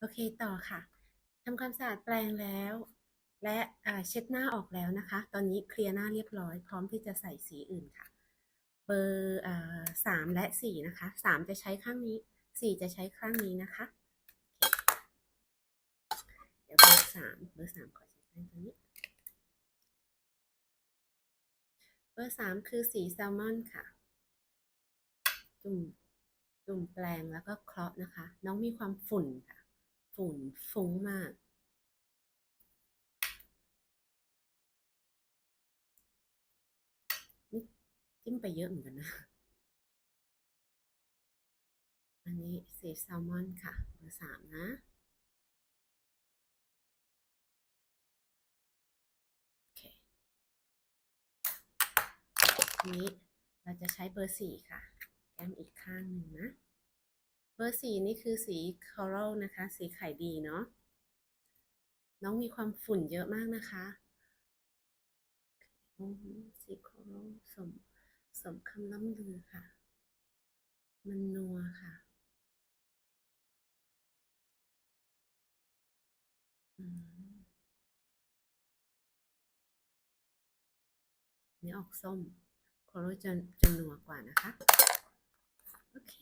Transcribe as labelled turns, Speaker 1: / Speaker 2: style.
Speaker 1: โอเคต่อค่ะทำความสะอาดแปรงแล้ว และเช็ดหน้าออกแล้วนะคะ ตอนนี้เคลียร์หน้าเรียบร้อย พร้อมที่จะใส่สีอื่นค่ะ เบอร์สามและสี่นะคะสามจะใช้ข้างนี้สี่จะใช้ข้างนี้นะคะเคเดี๋ยวเบอร์สามเบอร์สามขอใช้แป้งตัวนี้เบอร์สามคือสีแซลมอนค่ะจุ่มจุ่มแปลงแล้วก็เคราะห์นะคะ น้องมีความฝุ่นค่ะ ฝุ่นฟุ้งมาก นี่จิ้มไปเยอะเหมือนกันนะ อันนี้สีแซลมอนค่ะเบอร์สามนะโอเคทีนี้เราจะใช้เบอร์สี่ค่ะ แก้มอีกข้างหนึ่งนะ เบอร์สี่นี่คือสีคอรัลนะคะ สีไข่ดีเนาะน้องมีความฝุ่นเยอะมากนะคะสีคอรัลสมสมคำล่ำลือค่ะ มันนัวค่ะอืมนี่ออกส้มคอรัลจะจะนัวกว่านะคะ โอเค